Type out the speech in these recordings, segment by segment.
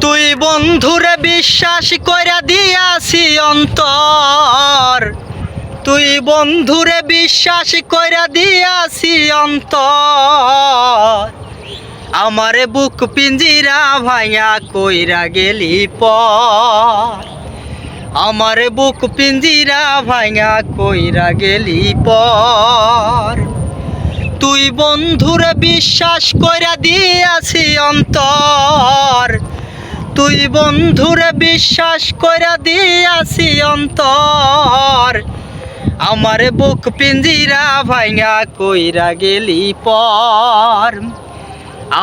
তুই বন্ধুরে বিশ্বাস কইরা দিয়াছি অন্তর। তুই বন্ধুরে বিশ্বাস কইরা দিয়াছি অন্তর। আমারে বুক পিঞ্জিরা ভাঙা কইরা গেলি পর। আমারে বুক পিঞ্জিরা ভাঙা কইরা গেলি পর। তুই বন্ধুরে বিশ্বাস কইরা দিয়াছি অন্তর। তুই বন্ধুরে বিশ্বাস কইরা দিয়াছি অন্তর। আমার বুক পিঞ্জিরা ভাঙা কইরা গেলি পর।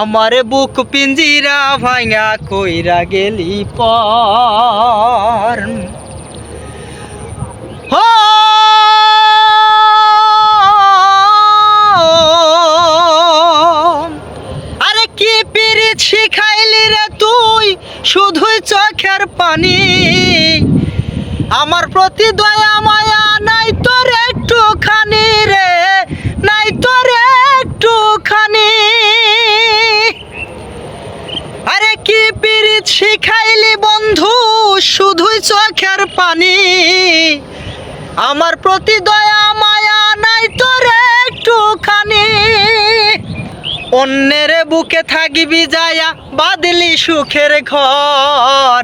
আমার বুক পিঞ্জিরা ভাঙা কইরা গেলি পর। শিখাইলি রে তুই শুধুই চোখের পানি। আমার প্রতি দয়া, মায়া নাই তোর একটুখানি রে, নাই তোর একটুখানি। আরে কি পিরিত শিখাইলি বন্ধু শুধুই চোখের পানি। আমার প্রতি দয়া অন্যের বুকে থাকিবি যায়া, বাদলি সুখের ঘর।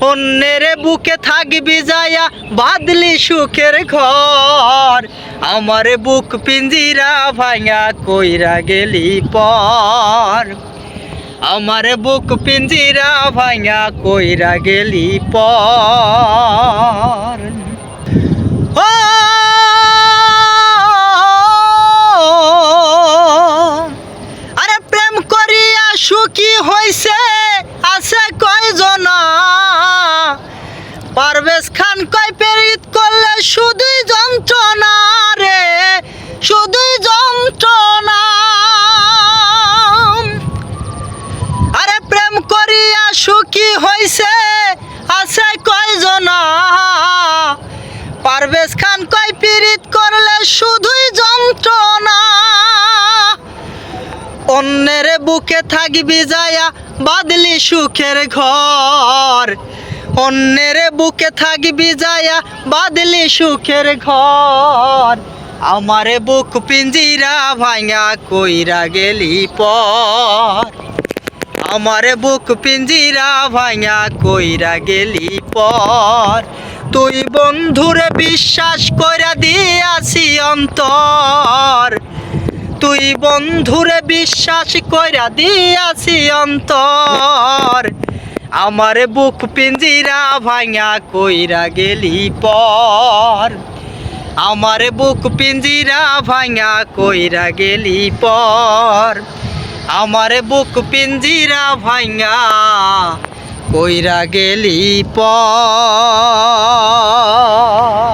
অন্যের বুকে থাকবি যায়া, বাদলি সুখের ঘর। আমার বুক পিঞ্জিরা ভাঙা কইরা গেলি পর। আমার বুক পিঞ্জিরা ভাঙা কইরা গেলি পর। যন্ত্রণা রে শুধুই যন্ত্রণা। আরে প্রেম করিয়া সুখী হইছে আছে কয়জনা? পারভেজ খান কয় পীড়িত করলে শুধুই যন্ত্রণা। অন্যের বুকে থাকবি যায়া, বাদলি সুখের ঘর। অন্যের বুকে থাকবি যায়া, বাদলি সুখের ঘর। আমারে বুক পিঞ্জিরা ভাঙা কইরা গেলি পর। আমারে বুক পিঞ্জিরা ভাঙা কইরা গেলি পর। তুই বন্ধুরে বিশ্বাস কইরা দিয়াছি অন্তর। তুই বন্ধুরে বিশ্বাস কইরা দিয়াছি অন্তর। আমারে বুক পিঞ্জিরা ভাঙা কইরা গেলি পর। আমার বুক পিঞ্জিরা ভাঙা কইরা গেলি পর। আমার বুক পিঞ্জিরা ভাঙা কইরা গেলি পর।